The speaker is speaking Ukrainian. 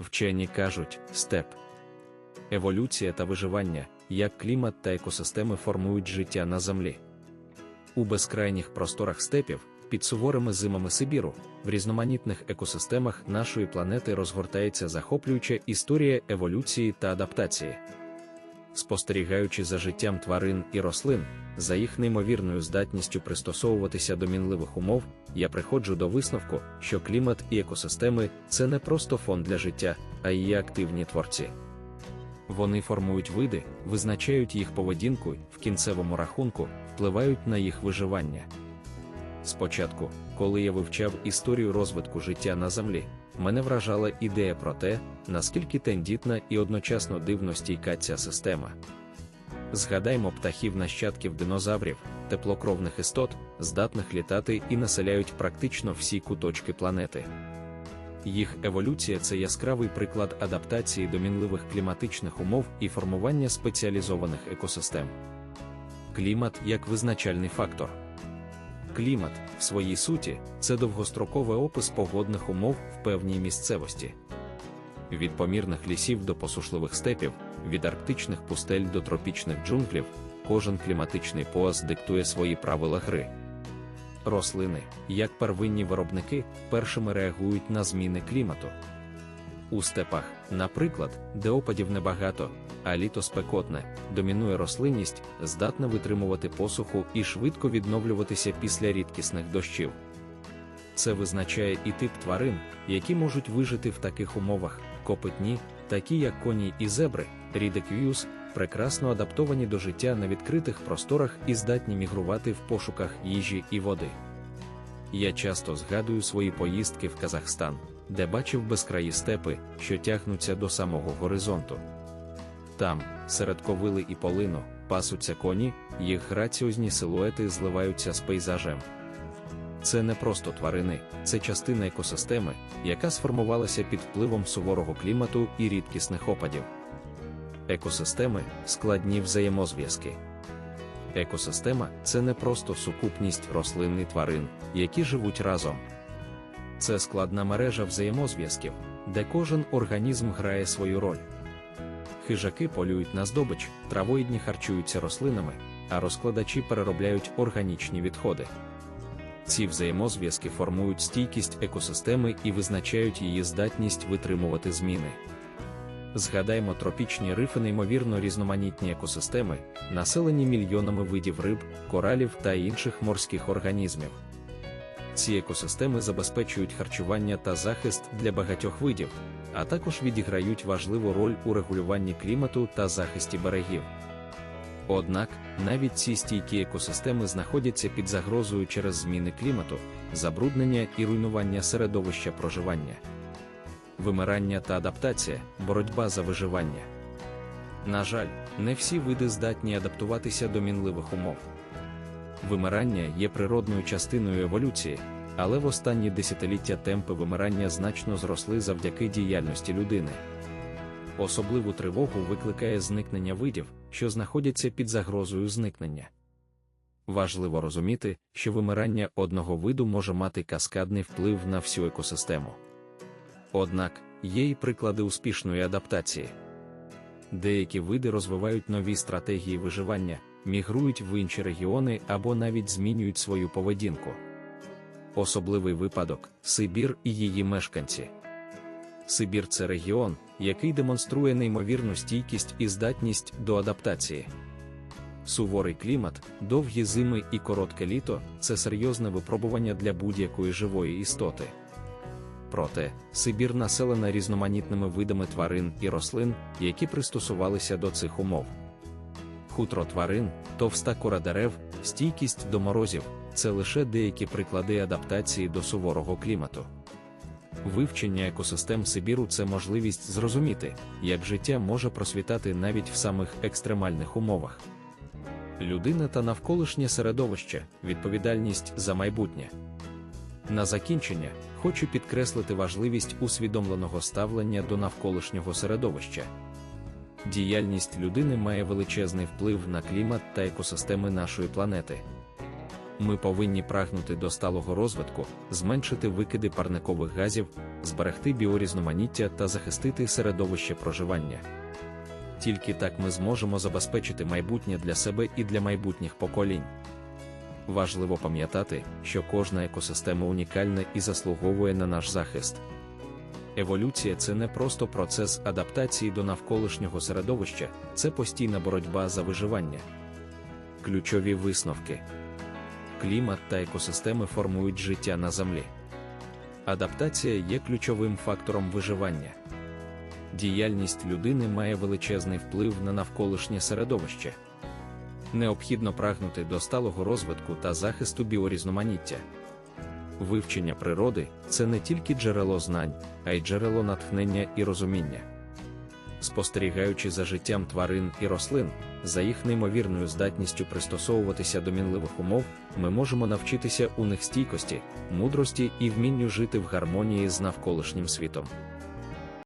Вчені кажуть степ. Еволюція та виживання, як клімат та екосистеми формують життя на землі. У безкрайніх просторах степів, під суворими зимами Сибіру, в різноманітних екосистемах нашої планети розгортається захоплююча історія еволюції та адаптації. Спостерігаючи за життям тварин і рослин, за їх неймовірною здатністю пристосовуватися до мінливих умов, я приходжу до висновку, що клімат і екосистеми це не просто фон для життя, а її активні творці. Вони формують види, визначають їх поведінку, в кінцевому рахунку впливають на їх виживання. Спочатку, коли я вивчав історію розвитку життя на землі, мене вражала ідея про те, наскільки тендітна і одночасно дивно стійка ця система. Згадаймо птахів нащадків динозаврів, теплокровних істот, здатних літати і населяють практично всі куточки планети. Їх еволюція це яскравий приклад адаптації до мінливих кліматичних умов і формування спеціалізованих екосистем. Клімат як визначальний фактор. Клімат, в своїй суті, це довгостроковий опис погодних умов в певній місцевості. Від помірних лісів до посушливих степів, від арктичних пустель до тропічних джунглів, кожен кліматичний пояс диктує свої правила гри. Рослини, як первинні виробники, першими реагують на зміни клімату. У степах, наприклад, де опадів небагато, а літо спекотне, домінує рослинність, здатна витримувати посуху і швидко відновлюватися після рідкісних дощів. Це визначає і тип тварин, які можуть вижити в таких умовах, копитні, такі як коні і зебри, рідеквіус, прекрасно адаптовані до життя на відкритих просторах і здатні мігрувати в пошуках їжі і води. Я часто згадую свої поїздки в Казахстан, де бачив безкраї степи, що тягнуться до самого горизонту. Там, серед ковили і полину, пасуться коні, їх граціозні силуети зливаються з пейзажем. Це не просто тварини, це частина екосистеми, яка сформувалася під впливом суворого клімату і рідкісних опадів. Екосистеми складні взаємозв'язки. Екосистема це не просто сукупність рослин і тварин, які живуть разом. Це складна мережа взаємозв'язків, де кожен організм грає свою роль. Хижаки полюють на здобич, травоїдні харчуються рослинами, а розкладачі переробляють органічні відходи. Ці взаємозв'язки формують стійкість екосистеми і визначають її здатність витримувати зміни. Згадаймо тропічні рифи неймовірно різноманітні екосистеми, населені мільйонами видів риб, коралів та інших морських організмів. Ці екосистеми забезпечують харчування та захист для багатьох видів, а також відіграють важливу роль у регулюванні клімату та захисті берегів. Однак, навіть ці стійкі екосистеми знаходяться під загрозою через зміни клімату, забруднення і руйнування середовища проживання. Вимирання та адаптація боротьба за виживання. На жаль, не всі види здатні адаптуватися до мінливих умов. Вимирання є природною частиною еволюції, але в останні десятиліття темпи вимирання значно зросли завдяки діяльності людини. Особливу тривогу викликає зникнення видів, що знаходяться під загрозою зникнення. Важливо розуміти, що вимирання одного виду може мати каскадний вплив на всю екосистему. Однак, є й приклади успішної адаптації. Деякі види розвивають нові стратегії виживання, мігрують в інші регіони або навіть змінюють свою поведінку. Особливий випадок Сибір і її мешканці. Сибір це регіон, який демонструє неймовірну стійкість і здатність до адаптації. Суворий клімат, довгі зими і коротке літо це серйозне випробування для будь-якої живої істоти. Проте, Сибір населена різноманітними видами тварин і рослин, які пристосувалися до цих умов. Хутро тварин, товста кора дерев, стійкість до морозів це лише деякі приклади адаптації до суворого клімату. Вивчення екосистем Сибіру це можливість зрозуміти, як життя може просвітати навіть в самих екстремальних умовах. Людина та навколишнє середовище, відповідальність за майбутнє. На закінчення хочу підкреслити важливість усвідомленого ставлення до навколишнього середовища. Діяльність людини має величезний вплив на клімат та екосистеми нашої планети. Ми повинні прагнути до сталого розвитку, зменшити викиди парникових газів, зберегти біорізноманіття та захистити середовище проживання. Тільки так ми зможемо забезпечити майбутнє для себе і для майбутніх поколінь. Важливо пам'ятати, що кожна екосистема унікальна і заслуговує на наш захист. Еволюція це не просто процес адаптації до навколишнього середовища, це постійна боротьба за виживання. Ключові висновки клімат та екосистеми формують життя на землі. Адаптація є ключовим фактором виживання. Діяльність людини має величезний вплив на навколишнє середовище. Необхідно прагнути до сталого розвитку та захисту біорізноманіття. Вивчення природи це не тільки джерело знань, а й джерело натхнення і розуміння. Спостерігаючи за життям тварин і рослин, за їх неймовірною здатністю пристосовуватися до мінливих умов, ми можемо навчитися у них стійкості, мудрості і вмінню жити в гармонії з навколишнім світом.